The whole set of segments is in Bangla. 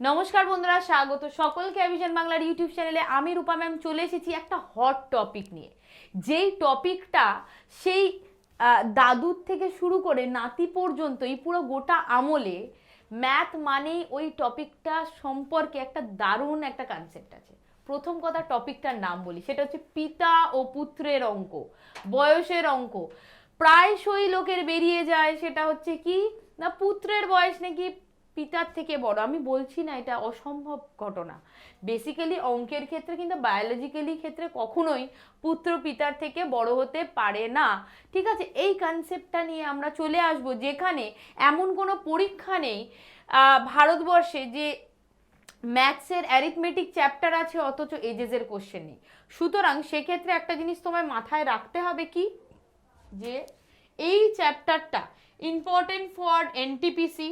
নমস্কার বন্ধুরা, স্বাগত। সকলকে অভিযান বাংলার ইউটিউব চ্যানেলে আমি রূপা ম্যাম চলে এসেছি একটা হট টপিক নিয়ে। যেই টপিকটা সেই দাদুর থেকে শুরু করে নাতি পর্যন্ত, এই পুরো গোটা আমলে ম্যাথ মানেই ওই টপিকটা সম্পর্কে একটা দারুণ একটা কনসেপ্ট আছে। প্রথম কথা টপিকটার নাম বলি, সেটা হচ্ছে পিতা ও পুত্রের অঙ্ক, বয়সের অঙ্ক। প্রায়শই লোকের বেরিয়ে যায়, সেটা হচ্ছে কি? না পুত্রের বয়স নাকি পিতার থেকে বড়। আমি বলছি না এটা অসম্ভব ঘটনা। বেসিক্যালি অঙ্কের ক্ষেত্রে কিন্তু বায়োলজিক্যালি ক্ষেত্রে কখনোই পুত্র পিতার থেকে বড় হতে পারে না। ঠিক আছে? এই কনসেপ্টটা নিয়ে আমরা চলে আসব, যেখানে এমন কোনো পরীক্ষা নেই ভারতবর্ষে যে ম্যাথসের অ্যারিথমেটিক চ্যাপ্টার আছে, অথচ এজেসের কোশ্চেন নেই। সুতরাং সেক্ষেত্রে একটা জিনিস তোমায় মাথায় রাখতে হবে কি? যে এই চ্যাপ্টারটা important for NTPC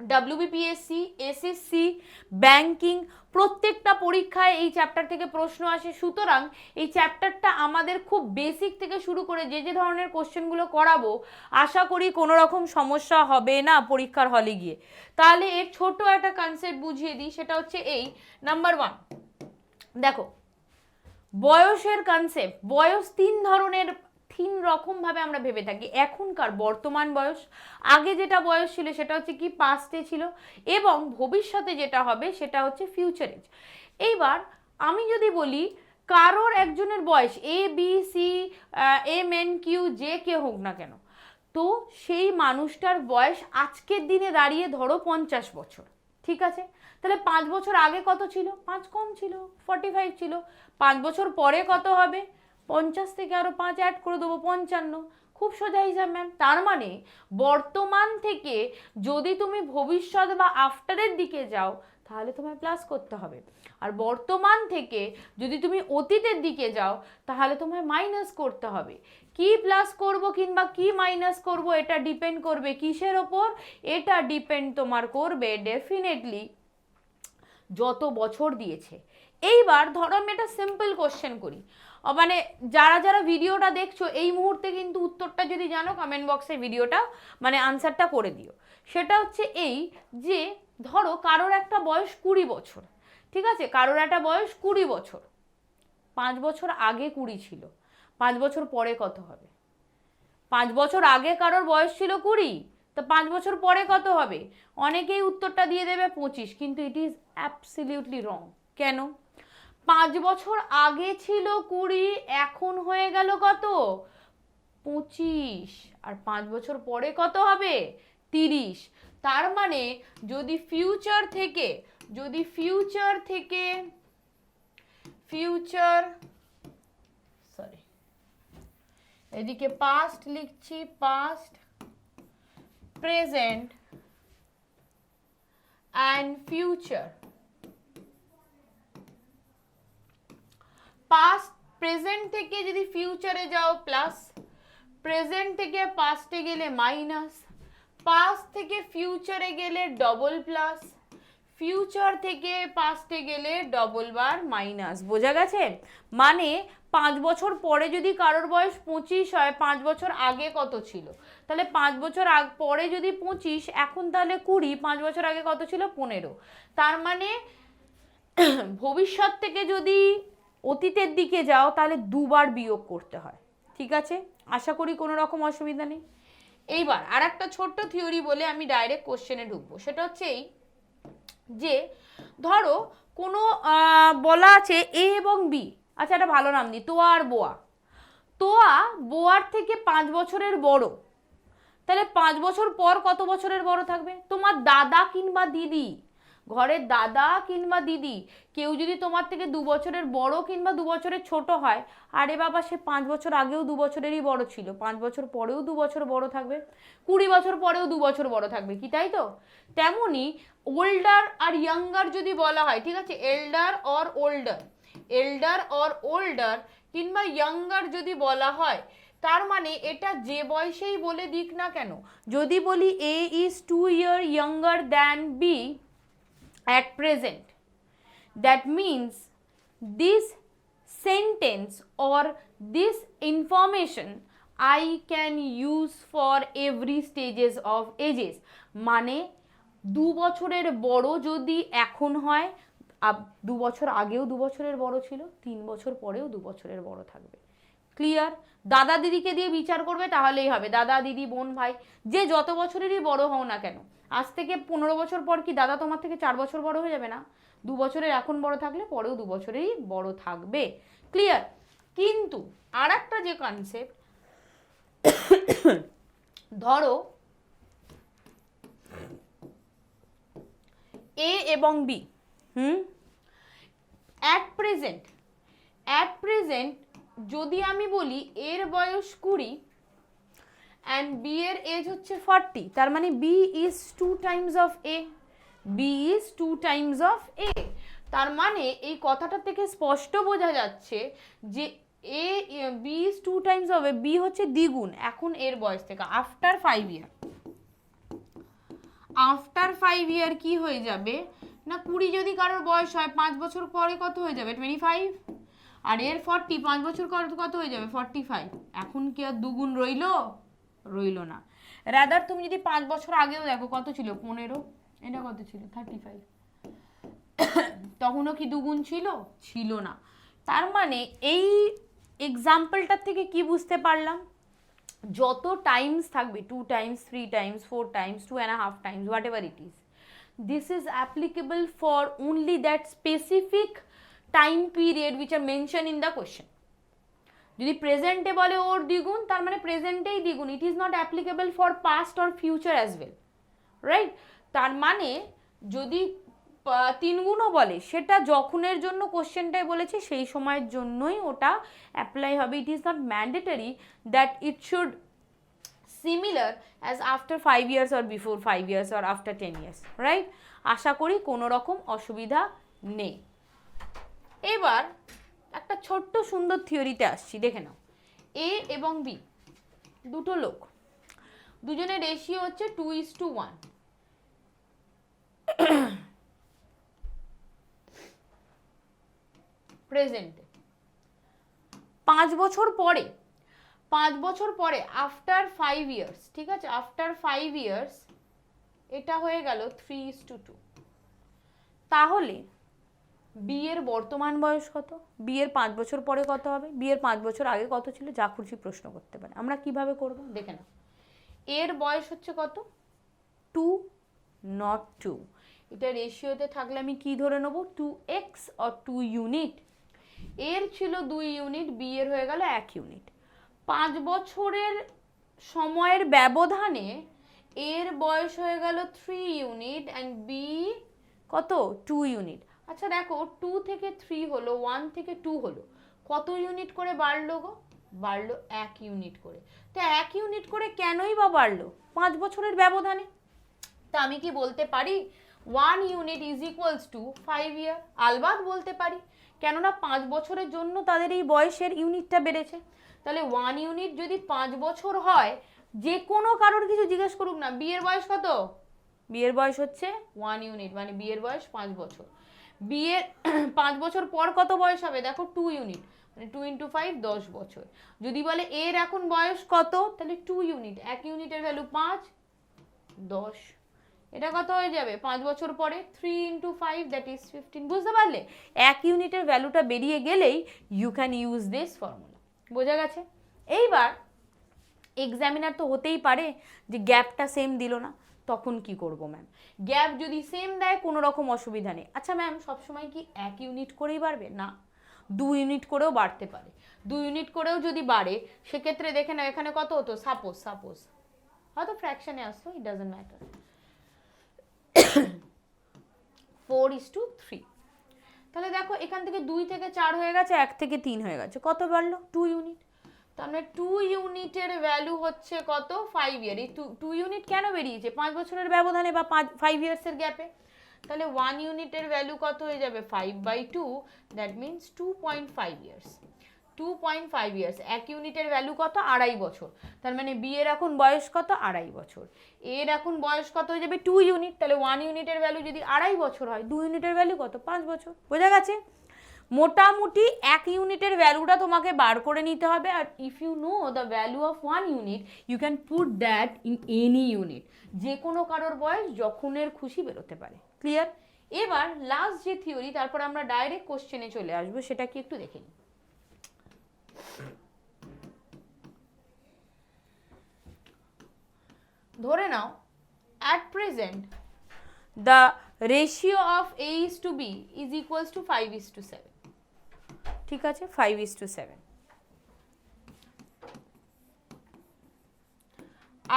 WBPSC SSC banking প্রত্যেকটা পরীক্ষায় এই চ্যাপ্টার থেকে প্রশ্ন আসে। সুতরাং এই চ্যাপ্টারটা আমাদের খুব বেসিক থেকে শুরু করে যে যে ধরনের কোশ্চেনগুলো করাবো, আশা করি কোনো রকম সমস্যা হবে না পরীক্ষার হলে গিয়ে। তাহলে এর ছোট একটা কনসেপ্ট বুঝিয়ে দিই, সেটা হচ্ছে এই নাম্বার ওয়ান দেখো, বয়সের কনসেপ্ট বয়স তিন ধরনের তিন রকমভাবে আমরা ভেবে থাকি। এখনকার বর্তমান বয়স, আগে যেটা বয়স ছিল সেটা হচ্ছে কি পাস্টে ছিল এবং ভবিষ্যতে যেটা হবে সেটা হচ্ছে ফিউচার এজ এইবার আমি যদি বলি কারোর একজনের বয়স A B C M N Q যে কে হোক না কেন, তো সেই মানুষটার বয়স আজকের দিনে দাঁড়িয়ে ধরো পঞ্চাশ বছর, ঠিক আছে? তাহলে পাঁচ বছর আগে কত ছিল? পাঁচ কম ছিল ফর্টি ফাইভ ছিল। পাঁচ বছর পরে কত হবে? পঞ্চাশ থেকে আরও পাঁচ অ্যাড করে দেবো, পঞ্চান্ন। খুব সোজা হিসাব ম্যাম তার মানে বর্তমান থেকে যদি তুমি ভবিষ্যৎ বা আফটারের দিকে যাও, তাহলে তোমায় প্লাস করতে হবে। আর বর্তমান থেকে যদি তুমি অতীতের দিকে যাও, তাহলে তোমায় মাইনাস করতে হবে। কি প্লাস করব কিংবা কি মাইনাস করব, এটা ডিপেন্ড করবে কিসের ওপর? এটা ডিপেন্ড তোমার করবে ডেফিনেটলি যত বছর দিয়েছে। এইবার ধরো আমি একটা সিম্পল কোশ্চেন করি। মানে যারা যারা ভিডিওটা দেখছ, এই মুহূর্তে কিন্তু উত্তরটা যদি জানো কমেন্ট বক্সে ভিডিওটা মানে আনসারটা করে দিও। সেটা হচ্ছে এই যে, ধরো কারোর একটা বয়স কুড়ি বছর, ঠিক আছে? কারোর একটা বয়স কুড়ি বছর। পাঁচ বছর আগে কুড়ি ছিল, পাঁচ বছর পরে কত হবে? পাঁচ বছর আগে কারোর বয়স ছিল কুড়ি, তো পাঁচ বছর পরে কত হবে? অনেকেই উত্তরটা দিয়ে দেবে পঁচিশ, কিন্তু ইট ইজ অ্যাবসলিউটলি রং কেন? পাঁচ বছর আগে ছিল কুড়ি, এখন হয়ে গেল কত? পঁচিশ। আর পাঁচ বছর পরে কত হবে? তিরিশ। তার মানে যদি ফিউচার থেকে, যদি ফিউচার থেকে ফিউচার সরি এদিকে পাস্ট লিখছি past present and future past present থেকে যদি ফিউচারে যাও প্লাস প্রেজেন্ট থেকে পাস্টে গেলে মাইনাস পাস্ট থেকে ফিউচারে গেলে ডবল প্লাস ফিউচার থেকে পাস্টে গেলে ডবল বার মাইনাস বোঝা গেছে? মানে পাঁচ বছর পরে যদি কারোর বয়স পঁচিশ হয়, পাঁচ বছর আগে কত ছিল? তাহলে পাঁচ বছর আগ, পরে যদি পঁচিশ, এখন তাহলে কুড়ি, পাঁচ বছর আগে কত ছিল? পনেরো। তার মানে ভবিষ্যৎ থেকে যদি অতীতের দিকে যাও, তাহলে দুবার বিয়োগ করতে হয়। ঠিক আছে? আশা করি কোনো রকম অসুবিধা নেই। এইবার আর একটা ছোট্ট থিওরি বলে আমি ডাইরেক্ট কোশ্চেনে ঢুকবো। সেটা হচ্ছে এই যে, ধরো কোনো বলা আছে এ এবং বি আচ্ছা একটা ভালো নাম দিই তোয়া আর বোয়া। তোয়া বোয়ার থেকে পাঁচ বছরের বড়। তাহলে পাঁচ বছর পর কত বছরের বড় থাকবে? তোমার দাদা কিংবা দিদি। ঘরের দাদা কিংবা দিদি, কেউ যদি তোমার থেকে দু বছরের বড় কিংবা দু বছরের ছোট হয়, আরে বাবা সে পাঁচ বছর আগেও দু বছরেরই বড় ছিল, পাঁচ বছর পরেও দু বছর বড় থাকবে, কুড়ি বছর পরেও দু বছর বড় থাকবে, কি তাই তো? তেমনি ওল্ডার আর ইয়াঙ্গার যদি বলা হয়, ঠিক আছে? Elder or older elder or older কিংবা ইয়াঙ্গার যদি বলা হয়, তার মানে এটা যে বয়সেই বলে দিক না কেন, যদি বলি A is two year younger than B at present. That means this sentence or this information I can use for every stages of ages. মানে দু বছরের বড় যদি এখন হয় দু বছর আগেও দু বছরের বড় ছিল, তিন বছর পরেও দু বছরের বড় থাকবে ক্লিয়ার দাদা দিদিকে দিয়ে বিচার করবে, তাহলেই হবে দাদা, দিদি, বোন, ভাই, যে যত বছরেরই বড় হও না কেন আজ থেকে পনেরো বছর পর কি দাদা তোমার থেকে চার বছর বড় হয়ে যাবে না? দু বছরের এখন বড় থাকলে পরেও দু বছরেই বড় থাকবে। ক্লিয়ার কিন্তু আর একটা যে কনসেপ্ট ধরো এ এবং B hmm? At present at present যদি আমি বলি এর বয়স কুড়ি অ্যান্ড বি এর এজ হচ্ছে ফর্টি তার মানে B is two times of A B is two times of A তার মানে এই কথাটা থেকে স্পষ্ট বোঝা যাচ্ছে যে A B is two times of A B হচ্ছে দ্বিগুণ, এখন এর বয়স থেকে। After five year after five year কি হয়ে যাবে? না, কুড়ি যদি কারোর বয়স হয়, পাঁচ বছর পরে কত হয়ে যাবে? টোয়েন্টি ফাইভ আর এর ফর্টি পাঁচ বছর কত হয়ে যাবে? ফর্টি ফাইভ এখন কি আর দুগুণ রইল? রইল না। রাদার তুমি যদি পাঁচ বছর আগেও দেখো, কত ছিল? পনেরো? এটা কত ছিল? থার্টি ফাইভ তখনও কি দুগুণ ছিল? ছিল না। তার মানে এই এক্সাম্পলটার থেকে কি বুঝতে পারলাম? যত টাইমস থাকবে two times three times four times two and half times whatever it is this is applicable for only that specific time period which are mentioned in the question. যদি প্রেজেন্টে বলে ওর দ্বিগুণ, তার মানে প্রেজেন্টেই দ্বিগুণ it is not applicable for past or future as well right তার মানে যদি তিনগুণও বলে, সেটা যখনের জন্য কোশ্চেনটাই বলেছে, সেই সময়ের জন্যই ওটা অ্যাপ্লাই হবে। It is not mandatory that it should similar as after five years or before five years or after ten years right আশা করি কোনো রকম অসুবিধা নেই। এবার একটা ছোট্ট সুন্দর থিওরিতে আসছি, দেখে নাও। এ এবং বি দুটো লোক। দুজনের রেশিও হচ্ছে টু ইস টু ওয়ান প্রেজেন্টে পাঁচ বছর পরে, পাঁচ বছর পরে আফটার ফাইভ ইয়ার্স ঠিক আছে? আফটার ফাইভ ইয়ার্স এটা হয়ে গেল থ্রি ইস টু টু তাহলে বিয়ের বর্তমান বয়স কত? বিয়ের পাঁচ বছর পরে কত হবে? বিয়ের পাঁচ বছর আগে কত ছিল? যা খুশি প্রশ্ন করতে পারে। আমরা কীভাবে করব? দেখে নাও। এর বয়স হচ্ছে কত? Two not two. এটা রেশিওতে থাকলে আমি কি ধরে নেব? Two X or two unit. এর ছিল দুই ইউনিট, বিয়ের হয়ে গেল এক ইউনিট। পাঁচ বছরের সময়ের ব্যবধানে এর বয়স হয়ে গেল থ্রি ইউনিট অ্যান্ড বি কত? Two unit. আচ্ছা দেখো টু থেকে থ্রি হলো ওয়ান থেকে টু হলো। কত ইউনিট করে বাড়লো গো? বাড়লো এক ইউনিট করে। তো এক ইউনিট করে কেনই বা বাড়লো? পাঁচ বছরের ব্যবধানে। তা আমি কি বলতে পারি? One unit is equals to five year আলবাদ বলতে পারি। কেননা পাঁচ বছরের জন্য তাদের এই বয়সের ইউনিটটা বেড়েছে। তাহলে ওয়ান ইউনিট যদি পাঁচ বছর হয় যে কোনো কারোর কিছু জিজ্ঞেস করুক না, বিয়ের বয়স কত? বিয়ের বয়স হচ্ছে ওয়ান ইউনিট মানে বিয়ের বয়স পাঁচ বছর। বিয়ের পাঁচ বছর পর কত বয়স হবে? দেখো টু ইউনিট মানে টু ইন্টু ফাইভ দশ বছর। যদি বলে এর এখন বয়স কত? তাহলে টু ইউনিট এক ইউনিটের ভ্যালু পাঁচ, দশ। এটা কত হয়ে যাবে? পাঁচ বছর পরে three into five that is fifteen বুঝতে পারলে? এক ইউনিটের ভ্যালুটা বেরিয়ে গেলেই you can use this formula বোঝা গেছে? এইবার এক্সামিনার তো হতেই পারে যে গ্যাপটা সেম দিল না। তখন কি করব ম্যাম গ্যাপ যদি সেম দেয়, কোনো রকম অসুবিধা নেই। আচ্ছা ম্যাম সবসময় কি এক ইউনিট করেই বাড়বে? না। দু ইউনিট করেও বাড়তে পারে। দু ইউনিট করেও যদি বাড়ে, সেক্ষেত্রে দেখে নাও, এখানে কত হতো? সাপোজ সাপোজ হয়তো ফ্র্যাকশনে আসতো it doesn't matter four is to three তাহলে দেখো, এখান থেকে দুই থেকে চার হয়ে গেছে, এক থেকে তিন হয়ে গেছে। কত বাড়লো? টু ইউনিট তার মানে টু ইউনিটের ভ্যালু হচ্ছে কত? ফাইভ ইয়ার এই টু ইউনিট কেন বেরিয়েছে? পাঁচ বছরের ব্যবধানে বা পাঁচ ফাইভ ইয়ার্সের গ্যাপে তাহলে ওয়ান ইউনিটের ভ্যালু কত হয়ে যাবে? Five by two that means two point five years two point five years এক ইউনিটের ভ্যালু কত? আড়াই বছর। তার মানে বি এর এখন বয়স কত? আড়াই বছর। এর এখন বয়স কত হয়ে যাবে? টু ইউনিট তাহলে ওয়ান ইউনিটের ভ্যালু যদি আড়াই বছর হয় দু ইউনিটের ভ্যালু কত? পাঁচ বছর। বোঝা গেছে? মোটামুটি এক ইউনিটের ভ্যালুটা তোমাকে বার করে নিতে হবে। আর if you know the value of one unit you can put that in any unit যে কোনো কারোর বয়স যখনের খুশি বেরোতে পারে। ক্লিয়ার এবার লাস্ট যে থিওরি তারপর আমরা ডাইরেক্ট কোশ্চেনে চলে আসব, সেটা কি একটু দেখে নিই ধরে নাও at present the ratio of a is to b is equals to 5 is to 7 ঠিক আছে? 5 is to 7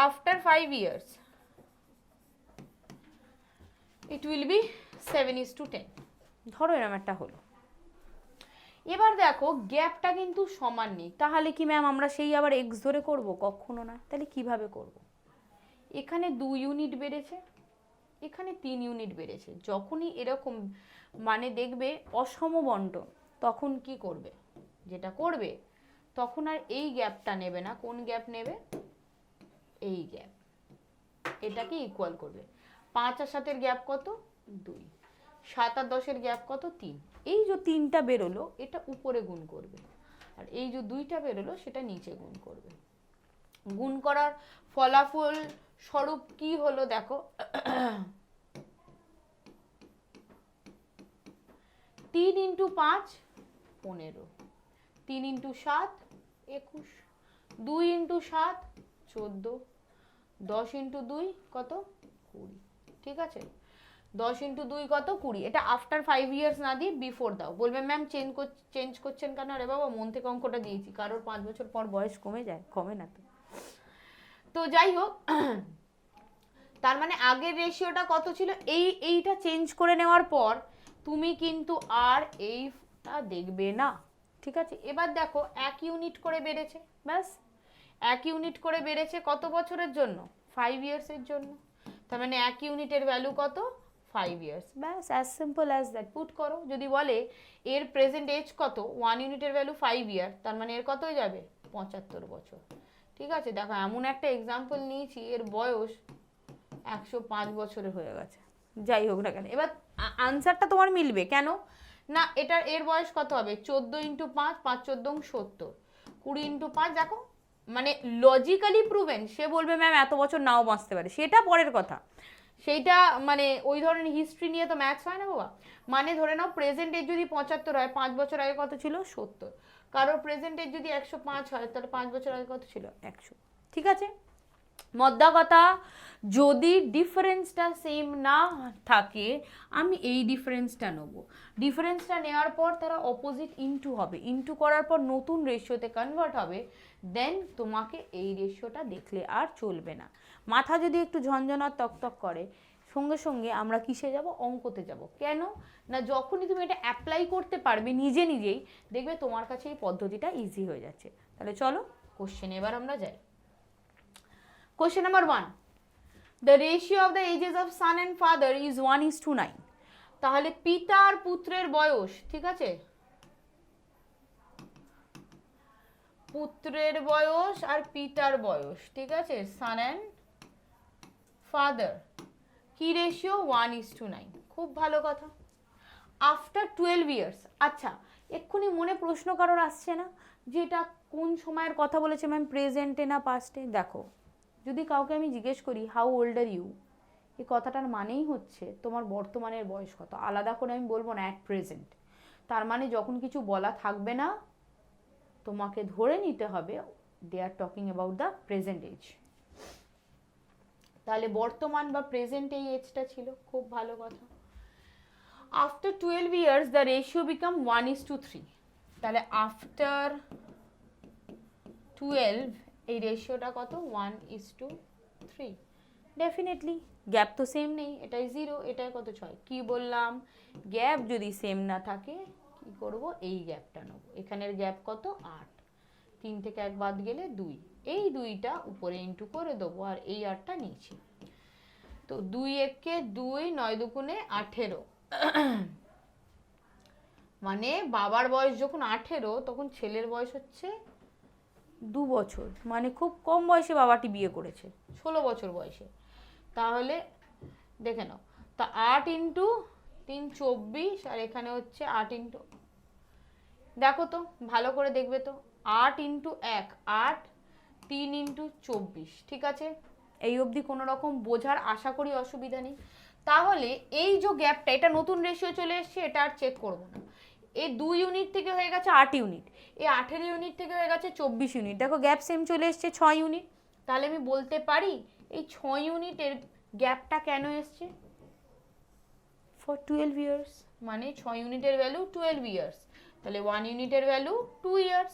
after 5 years, it will be 7 is to 10 ধরো এরম একটা হলো। এবার দেখো, গ্যাপটা কিন্তু সমান নেই। তাহলে কি ম্যাম আমরা সেই আবার এক্স ধরে করব? কখনো না। তাহলে কীভাবে করব? এখানে দু ইউনিট বেড়েছে, এখানে তিন ইউনিট বেড়েছে। যখনই এরকম মানে দেখবে অসম বন্টন তখন কি করবে? যেটা করবে, তখন আর এই গ্যাপটা নেবে না। কোন গ্যাপ নেবে? এই গ্যাপ। এটাকে ইকুয়াল করবে। পাঁচ আর সাতের গ্যাপ কত? দুই। সাত আর দশের গ্যাপ কত? তিন। এই যে তিনটা বেরোলো, এটা উপরে গুণ করবে। আর এই যে দুইটা বেরোলো, সেটা নিচে গুণ করবে। গুণ করার ফলাফল স্বরূপ কি হলো দেখো? তিন ইন্টু পাঁচ পনেরো। তিন ইন্টু সাত, একুশ। দুই ইন্টু সাত, চোদ্দ। দশ ইন্টু দুই, কত? কুড়ি। ঠিক আছে? দশ ইন্টু দুই কত? কুড়ি। এটা আফটার ফাইভ ইয়ার্স না দিয়ে বিফোর দাও। বলবে ম্যাম চেঞ্জ চেঞ্জ করছেন কেন আরে বাবা? মন থেকে অঙ্কটা দিয়েছি। কারোর পাঁচ বছর পর বয়স কমে যায়, কমে না তো। তো যাই হোক, তার মানে আগের রেশিওটা কত ছিল? এই, এইটা চেঞ্জ করে নেওয়ার পর তুমি কিন্তু আর এইটা দেখবে না। ঠিক আছে? এবার দেখো, এক ইউনিট করে বেড়েছে, ব্যাস। এক ইউনিট করে বেড়েছে কত বছরের জন্য? ফাইভ ইয়ার্সের জন্য। তার মানে এক ইউনিটের ভ্যালু কত? ফাইভ ইয়ার্স ব্যাস as simple as that put করো, যদি বলে এর প্রেজেন্ট এজ কত? ওয়ান ইউনিটের ভ্যালু ফাইভ ইয়ার তার মানে এর কত হয়ে যাবে? পঁচাত্তর বছর। ঠিক আছে? দেখো, এমন একটা এক্সাম্পল নিয়েছি, এর বয়স একশো পাঁচ বছরে হয়ে গেছে। যাই হোক না কেন। এবার আনসারটা তোমার মিলবে। কেন? না, এটার, এর বয়স কত হবে? চোদ্দ ইন্টু পাঁচ পাঁচ চোদ্দ সত্তর। কুড়ি ইন্টু পাঁচ, দেখো মানে লজিক্যালি প্রুভেন সে বলবে ম্যাম এত বছর নাও বাঁচতে পারে। সেটা পরের কথা। সেইটা মানে ওই ধরনের হিস্ট্রি নিয়ে তো ম্যাথস হয় না, বাবা? মানে ধরে নাও প্রেজেন্ট এজ যদি পঁচাত্তর হয়, পাঁচ বছর আগে কত ছিল? সত্তর। কারোর প্রেজেন্ট এজ যদি একশো পাঁচ হয়, তাহলে পাঁচ বছর আগে কত ছিল? একশো। ঠিক আছে? মদ্দা কথা, যদি ডিফারেন্সটা সেম না থাকে, আমি এই ডিফারেন্সটা নেব। ডিফারেন্সটা নেওয়ার পর তারা অপোজিট ইনটু হবে। ইনটু করার পর নতুন রেশিওতে কনভার্ট হবে দেন তোমাকে এই রেশিওটা দেখলে আর চলবে না। মাথা যদি একটু ঝনঝনার তকতক করে, সঙ্গে সঙ্গে আমরা কিসে যাব? অঙ্কতে যাব। কেন? না, যখনই তুমি এটা অ্যাপ্লাই করতে পারবে নিজে নিজেই, দেখবে তোমার কাছে এই পদ্ধতিটা ইজি হয়ে যাচ্ছে। তাহলে চলো কোশ্চেন এবার আমরা যাই। Question number one. The ratio of the ages of son and father is 1 is to 9. তাহলে পিতা আর পুত্রের বয়স, ঠিক আছে? পুত্রের বয়স আর পিতার বয়স, ঠিক আছে? সান অ্যান্ড ফাদার কি ratio one is to nine খুব ভালো কথা। আফটার টুয়েলভ ইয়ার্স আচ্ছা এক্ষুনি মনে প্রশ্ন কারোর আসছে না? যে এটা কোন সময়ের কথা বলেছে ম্যাম প্রেজেন্টে না পাস্টে দেখো যদি কাউকে আমি জিজ্ঞেস করি হাউ ওল্ড আর ইউ এই কথাটার মানেই হচ্ছে তোমার বর্তমানের বয়স কত। আলাদা করে আমি বলব না অ্যাট প্রেজেন্ট তার মানে যখন কিছু বলা থাকবে না, তোমাকে ধরে নিতে হবে they are talking about the present age তাহলে বর্তমান বা প্রেজেন্ট এই এজটা ছিল, খুব ভালো কথা। After twelve years the ratio become one is to three তাহলে আফটার টুয়েলভ এই রেশিওটা কত? One is to three definitely gap তো সেম নেই, এটাই জিরো এটাই কত? ছয়। কি বললাম? গ্যাপ যদি সেম না থাকে, কি করব? এই গ্যাপটা নেব। এখানের গ্যাপ কত? আট। তিন থেকে এক বাদ গেলে দুই। এই দুইটা উপরে ইন্টু করে দেবো, আর এই আটটা নিচে। তো দুই এককে দুই, নয় দুগুণে আঠেরো। মানে বাবার বয়স যখন আঠেরো, তখন ছেলের বয়স হচ্ছে দু বছর মানে খুব কম বয়সে বাবাটি বিয়ে করেছে। ষোলো বছর বয়সে। তাহলে দেখে নাও, তা আট ইন্টু তিন চব্বিশ, আর এখানে হচ্ছে আট ইন্টু, দেখো তো, ভালো করে দেখবে তো, আট ইন্টু এক, আট তিন ইন্টু চব্বিশ, ঠিক আছে? এই অবধি কোনো রকম বোঝার আশা করি অসুবিধা নেই। তাহলে এই যে গ্যাপটা এটা নতুন রেশিও চলে এসছে, এটা আর চেক করব না। এই দুই ইউনিট থেকে হয়ে গেছে আট ইউনিট এই আঠেরো ইউনিট থেকে হয়ে গেছে চব্বিশ ইউনিট দেখো গ্যাপ সেম চলে এসছে ছয় ইউনিট তাহলে আমি বলতে পারি এই ছয় ইউনিটের গ্যাপটা কেন এসছে? ফর টুয়েলভ ইয়ার্স মানে ছয় ইউনিটের ভ্যালু টুয়েলভ ইয়ার্স তাহলে ওয়ান ইউনিটের ভ্যালু টু ইয়ার্স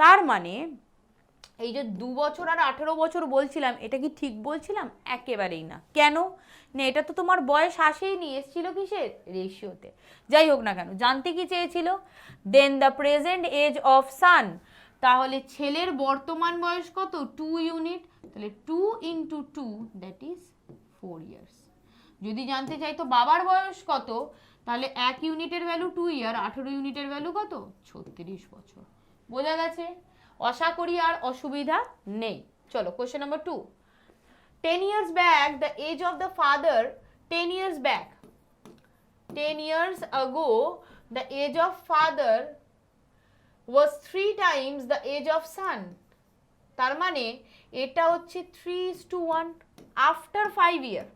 তার মানে এই যে দু বছর আর আঠেরো বছর বলছিলাম, এটা কি ঠিক বলছিলাম? একেবারেই না। কেন? না, এটা তো তোমার বয়স আসেই নি এসছিল কিসের? রেশিওতে। যাই হোক না কেন, জানতে কি চেয়েছিল? Then the present age of son তাহলে ছেলের বর্তমান বয়স কত? টু ইউনিট তাহলে two into two that is four years যদি জানতে চাই তো বাবার বয়স কত? তাহলে এক ইউনিটের ভ্যালু টু ইয়ার আঠেরো ইউনিটের ভ্যালু কত? ছত্রিশ বছর। বোঝা গেছে? আশা করি আর অসুবিধা নেই। চলো question number two ten years back the age of the father ten years back ten years ago the age of father was three times the age of son তার মানে এটা হচ্ছে three is to one after five year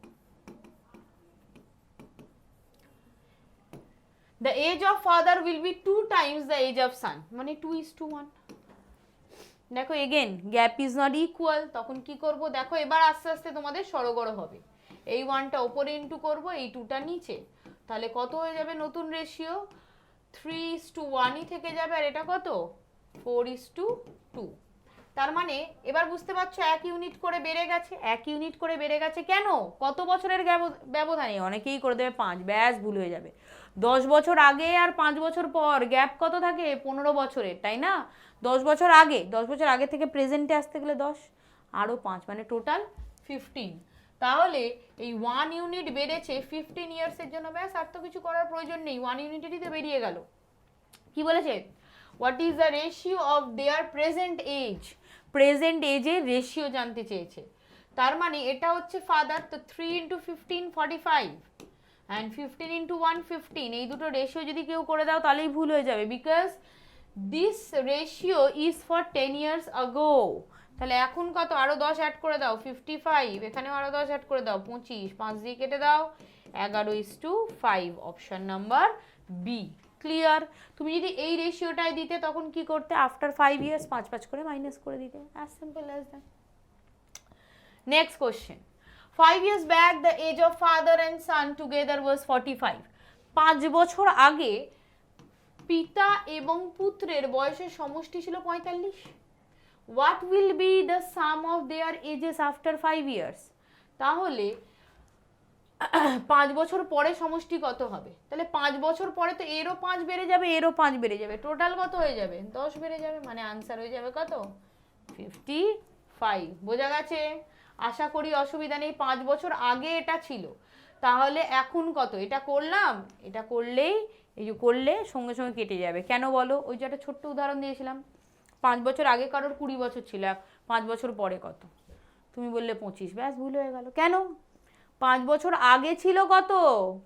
the age of father will be two times the age of son. মানে টু ইস টু ওয়ান দেখো again gap is not equal তখন কি করব? দেখো, এবার আস্তে আস্তে তোমাদের সরগড় হবে। এই ওয়ানটা ওপরে ইন্টু করব, এই টুটা নিচে। তাহলে কত হয়ে যাবে নতুন রেশিও থ্রি ইস টু ওয়ানই থেকে যাবে, আর এটা কত? ফোর ইস টু টু তার মানে এবার বুঝতে পারছ, এক ইউনিট করে বেড়ে গেছে। এক ইউনিট করে বেড়ে গেছে কেন? কত বছরের ব্যবধানে? অনেকেই করে দেবে পাঁচ, ব্যাস, ভুল হয়ে যাবে। দশ বছর আগে আর পাঁচ বছর পর গ্যাপ কত থাকে? পনেরো বছরের, তাই না? দশ বছর আগে, দশ বছর আগে থেকে প্রেজেন্টে আসতে গেলে দশ আরও পাঁচ মানে টোটাল ফিফটিন তাহলে এই ওয়ান ইউনিট বেড়েছে ফিফটিন ইয়ার্সের জন্য ব্যাস, আর তো কিছু করার প্রয়োজন নেই। ওয়ান ইউনিটেরই তো বেরিয়ে গেল। কি বলেছে? What is the ratio of their present age present এজের রেশিও জানতে চেয়েছে। তার মানে এটা হচ্ছে ফাদার তো three into fifteen forty five and fifteen into one fifteen এই দুটো রেশিও যদি কেউ করে দাও, তাহলেই ভুল হয়ে যাবে। Because this ratio is for ten years ago তাহলে এখন কত? আরও দশ অ্যাড করে দাও ফিফটি ফাইভ এখানেও আরও দশ অ্যাড করে দাও, পঁচিশ। পাঁচ দিয়ে কেটে দাও, এগারো is to five option number B clear তুমি যদি এই রেশিওটায় দিতে, তখন কি করতে? আফটার ফাইভ ইয়ার্স পাঁচ পাঁচ করে মাইনাস করে দিতে। As simple as that next question five years back the age of father and son together was forty five পাঁচ বছর আগে পিতা এবং পুত্রের বয়সের সমষ্টি ছিল পঁয়তাল্লিশ। What will be the sum of their ages after five years তাহলে পাঁচ বছর পরে সমষ্টি কত হবে? তাহলে পাঁচ বছর পরে তো এরও পাঁচ বেড়ে যাবে, এরও পাঁচ বেড়ে যাবে। টোটাল কত হয়ে যাবে? দশ বেড়ে যাবে মানে আনসার হয়ে যাবে কত? ফিফটি ফাইভ বোঝা গেছে? আশা করি অসুবিধা নেই, পাঁচ বছর আগে এটা ছিল। তাহলে এখন কত? এটা করলাম, এটা করলেই, এই যে করলে সঙ্গে সঙ্গে কেটে যাবে। কেন বলো? ওই যে একটা ছোট্ট উদাহরণ দিয়েছিলাম। পাঁচ বছর আগে কারোর কুড়ি বছর ছিল, পাঁচ বছর পরে কত? তুমি বললে পঁচিশ। ব্যাস, ভুল হয়ে গেল। কেন? পাঁচ বছর আগে ছিল কত?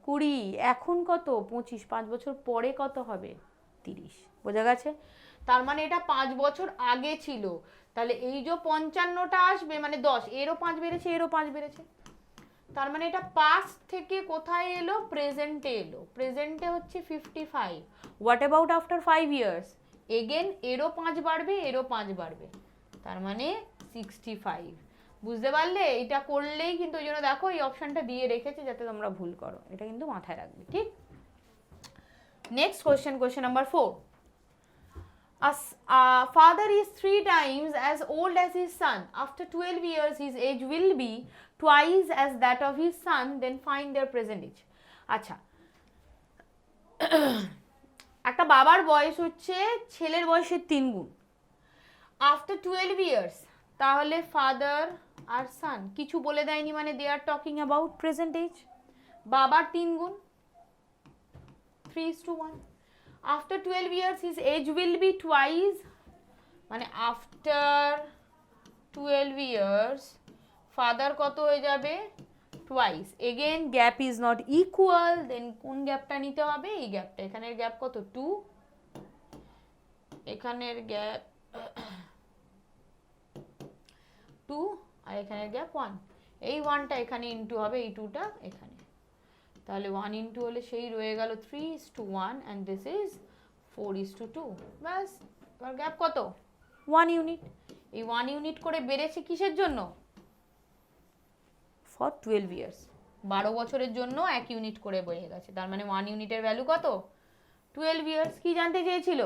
কুড়ি। এখন কত? পঁচিশ। পাঁচ বছর পরে কত হবে? তিরিশ। বোঝা গেছে? তার মানে এটা পাঁচ বছর আগে ছিল। তাহলে এই যে পঞ্চান্নটা আসবে মানে দশ। এরও পাঁচ বেড়েছে, এরও পাঁচ বেড়েছে। তার মানে এটা পাস্ট থেকে কোথায় এলো? প্রেজেন্টে এলো। প্রেজেন্টে হচ্ছে fifty five what about after five years again এরও পাঁচ বাড়বে এরও পাঁচ বাড়বে। তার মানে সিক্সটি ফাইভ বুঝতে পারলে? এটা করলেই কিন্তু ওই জন্য দেখো এই অপশনটা দিয়ে রেখেছে যাতে তোমরা ভুল করো। এটা কিন্তু মাথায় রাখবে ঠিক? Next question question number four A s- uh, father is three times as old as his son. After 12 years, his age will be twice as that of his son. Then find their present age. আচ্ছা। একটা বাবার বয়স হচ্ছে ছেলের বয়সের তিন গুণ। আফটার টুয়েলভ ইয়ার্স তাহলে ফাদার আর সান কিছু বলে দেয়নি মানে they are talking about present age বাবার তিন গুণ। Three is to one after twelve years his age will be twice মানে আফটার টুয়েলভ ইয়ার্স ফাদার কত হয়ে যাবে? Twice again gap is not equal then কোন গ্যাপটা নিতে হবে? এই গ্যাপটা এখানের গ্যাপ কত? টু এখানের গ্যাপ টু আর এখানের গ্যাপ ওয়ান এই ওয়ানটা এখানে ইন্টু হবে এই টুটা এখানে। তাহলে ওয়ান ইন্টু হলে সেই রয়ে গেল three is to one and this is four is to two ব্যাস এবার গ্যাপ কত? ওয়ান ইউনিট এই ওয়ান ইউনিট করে বেড়েছে কিসের জন্য? For twelve years. বারো বছরের জন্য এক ইউনিট করে বেড়ে গেছে। তার মানে ওয়ান ইউনিটের ভ্যালু কত? টুয়েলভ ইয়ার্স কি জানতে চেয়েছিল?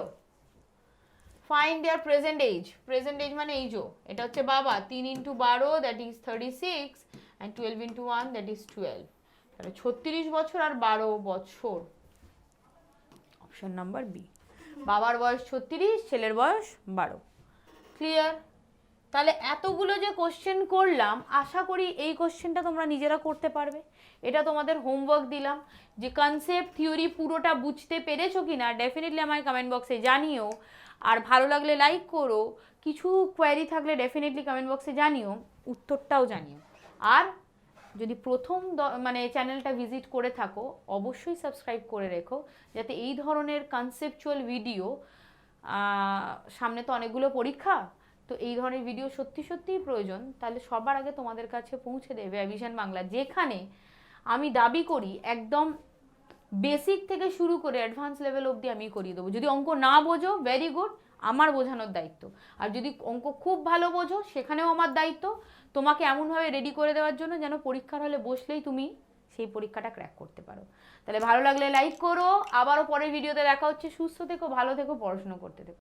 Fine their present age present age মানে এইজও এটা হচ্ছে বাবা। তিন ইন্টু বারো that is thirty six and twelve into one that is twelve তাহলে ছত্রিশ বছর আর বারো বছর। অপশন নাম্বার বি বাবার বয়স ছত্রিশ, ছেলের বয়স বারো। ক্লিয়ার তাহলে এতগুলো যে কোশ্চেন করলাম, আশা করি এই কোশ্চেনটা তোমরা নিজেরা করতে পারবে। এটা তোমাদের হোমওয়ার্ক দিলাম। যে কনসেপ্ট থিওরি পুরোটা বুঝতে পেরেছ কি না ডেফিনেটলি আমায় কমেন্ট বক্সে জানিও। আর ভালো লাগলে লাইক করো। কিছু কোয়ারি থাকলে ডেফিনেটলি কমেন্ট বক্সে জানিও। উত্তরটাও জানিও। আর যদি প্রথম মানে চ্যানেলটা ভিজিট করে থাকো, অবশ্যই সাবস্ক্রাইব করে রেখো। যাতে এই ধরনের কনসেপচুয়াল ভিডিও সামনে তো অনেকগুলো পরীক্ষা তো এই ধরনের ভিডিও সত্যি সত্যিই প্রয়োজন, তাহলে সবার আগে তোমাদের কাছে পৌঁছে দেবে অ্যাভিশন বাংলা, যেখানে আমি দাবি করি একদম বেসিক থেকে শুরু করে অ্যাডভান্স লেভেল অবধি আমি করিয়ে দেবো। যদি অঙ্ক না বোঝো ভেরি গুড আমার বোঝানোর দায়িত্ব। আর যদি অঙ্ক খুব ভালো বোঝো, সেখানেও আমার দায়িত্ব। তোমাকে এমনভাবে রেডি করে দেওয়ার জন্য যেন পরীক্ষার হলে বসলেই তুমি সেই পরীক্ষাটা ক্র্যাক করতে পারো। তাহলে ভালো লাগলে লাইক করো, আবারও পরের ভিডিওতে দেখা হচ্ছে। সুস্থ থেকো, ভালো থেকো, পড়াশুনো করতে থেকো।